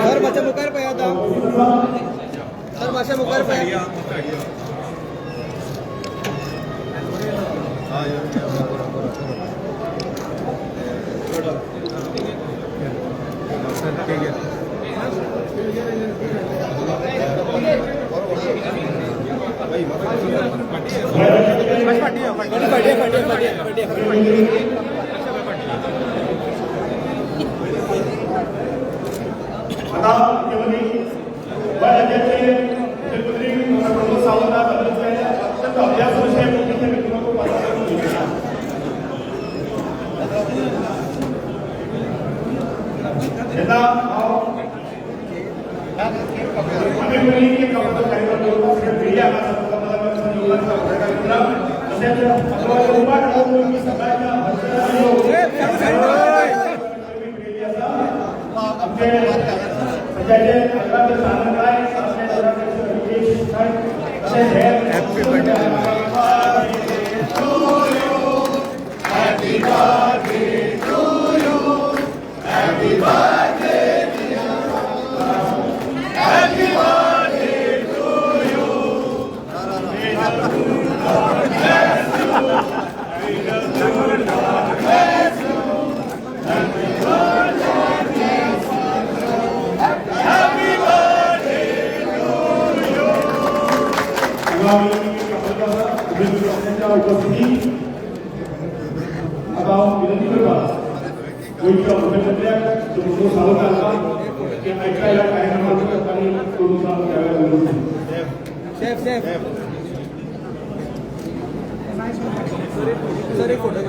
Sir माझ्या मुखार पाय sir माझ्या मुखार पाय आता मुख्यमंत्री गोष्ट मुख्यमंत्र्या प्रमोद सावंत आला ते ऐकायला कार्यक्रमाचं आणि करून द्याव्या विनंती सेफ़ सेफ़ सर एक फ़ोटो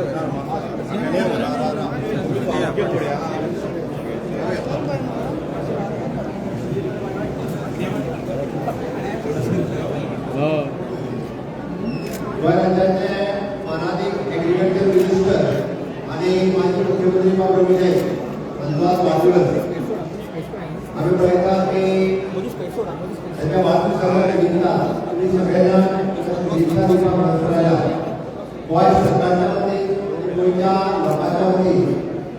धन्यवाद बाजूला आम्ही प्रयत्न की त्याच्या वाढदिवसाच्या निमित्त तुम्ही सगळ्यांना दिवसा दिवसा मदत करायला गोय सरकारच्या वती गोयच्या लोकांच्या वती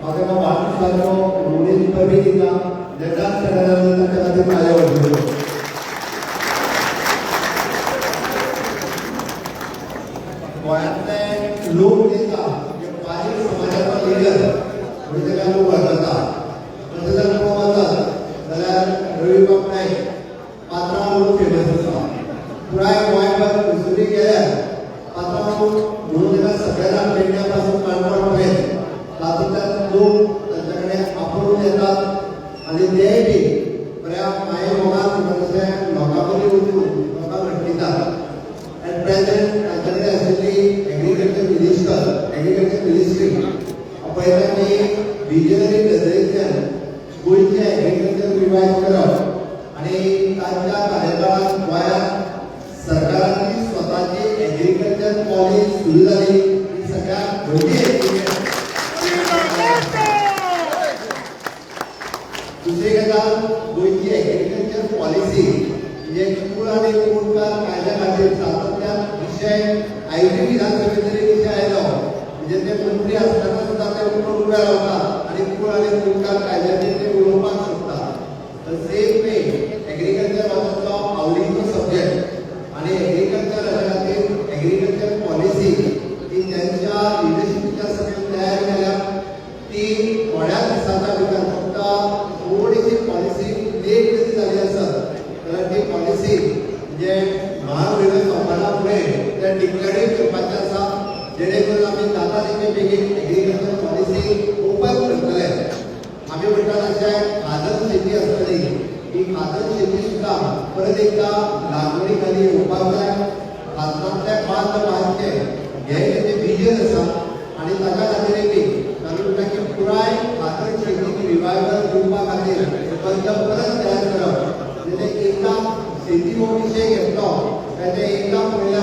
माझ्या वाढदिवसाचो नोंदणी कमी दिला निर्धार केल्यानंतर त्याच्या खातीर माझ्या वतीन गोंयांतले लोक जे पारीक समाजाचो लिडर म्हणजे तेका लोक विजनरी नदरेंतल्यान गोंयचें ॲग्रिकल्चर रिवायव करप आनी तांच्या कार्यकाळांत गोंयांत सरकाराची स्वताची ॲग्रिकल्चर पॉलिसी सुरू जाली सगळ्यात व्हडली दुसरी गजाल गोंयची ॲग्रिकल्चर पॉलिसी म्हणजे पूल आनी कुणकार कायद्या खातीर सातत्यान विशय आयजी विधानसभेत जरी विशय आयलो म्हणजे ते मंत्री आसतना सुद्दां ते उठून उबे रावतात आनी पूल आनी कुणकार कायद्याचेर ते उलोवपाक सोदतात तर सेम वे ॲग्रिकल्चर हो ताचो आवडीचो सब्जेक्ट आनी ॲग्रिकल्चर हाच्या खातीर ॲग्रिकल्चर पॉलिसी ही त्यांच्या लिडरशिपीच्या सगळ्यात तयार केल्या ती थोड्या दिसांच्या भितर फक्त थोडीशी पॉलिसी लेट जरी झाली असत जाल्यार ती पॉलिसी म्हणजे महाविद्यालय संपना फुडें त्या डिक्लेअरिंग करपाचें आसा जेणे करून आमी जाता तितके बेगीन एग्रीकल्चर पॉलिसी ओपन करतले आमी म्हणटात अशें खाजन शेती आसतली ही खाजन शेती सुद्दां परत एकदा लागवडी खाली येवपाक जाय खाजनांतले बांद बांदचे हे। आणि ताका खातीर बी तालुक्याची पुराय भारत शेतीची रिवायवल दिवपा खातीर बंद परत तयार करप म्हणजे एकदा शेती हो विशय घेतलो काय ते एकदा पळयल्या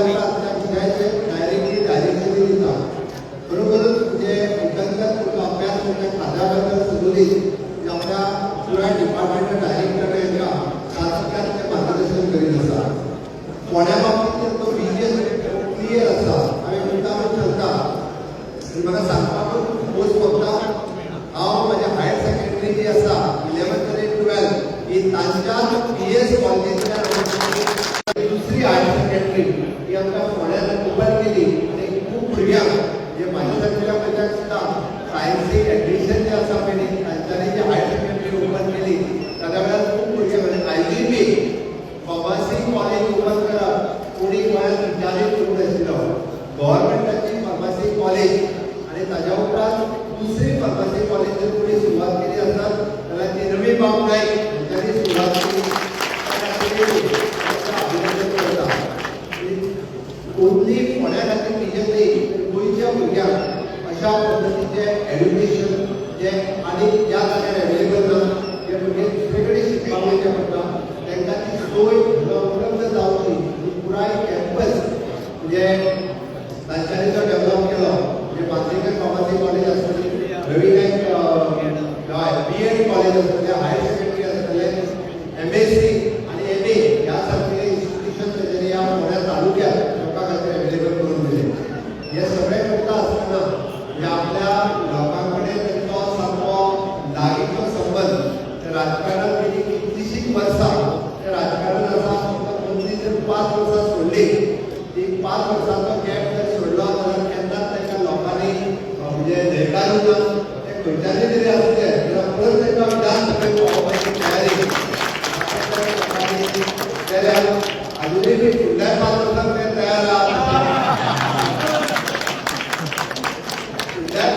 म्हाका सांगपाकूच खोस भोगता हांव म्हाज्या हायर सेकंडरी जी आसा इलेवन्थ आनी टुवेल्थ ही तांच्याच पी एस कॉलेजींतल्यान दुसरी हायर सेकंडरी ही आमकां फोंड्यान ओपन केली आनी खूब भुरग्यांक जे म्हाज्या सारकेल्या भुरग्यांक सुद्दां सायन्सीक एडमिशन जे आसा पळय न्ही तांच्यांनी जी हायर सेकंडरी ओपन केली ताच्या वेळार खूब भुरगे म्हणजे I B B pharmacy college open करप कोणी गोंयांत विचारीत करूंक नाशिल्लो गव्हर्मेंटाची फार्मासी कॉलेज आनी ताच्या उपरांत दुसरी फार्मासी कॉलेज जर कोणी सुरवात केली आसत जाल्यार ती रवी बाब नायक हांच्यानी सुरवात केली ताका अभिनंदन करता ओन्ली फोंड्या खातीर विजय न्ही तर गोंयच्या भुरग्यांक अशा पद्दतीचे एड्युकेशन जे आनी ज्या जाग्यार जाल्यार अजुनूय बी फुडल्या पाँच वर्सांक ते तयार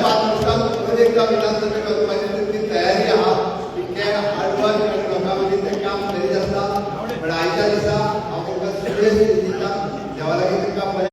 पाँच वर्सांक परत एकदा विधानसभेक वचपाची ती तयारी आहा तितके हार्डवर्क आनी लोकां मदीं तें काम करीत आसता पण आयच्या दिसा हांव तांकां सगळें दिता देवा लागीं तांकां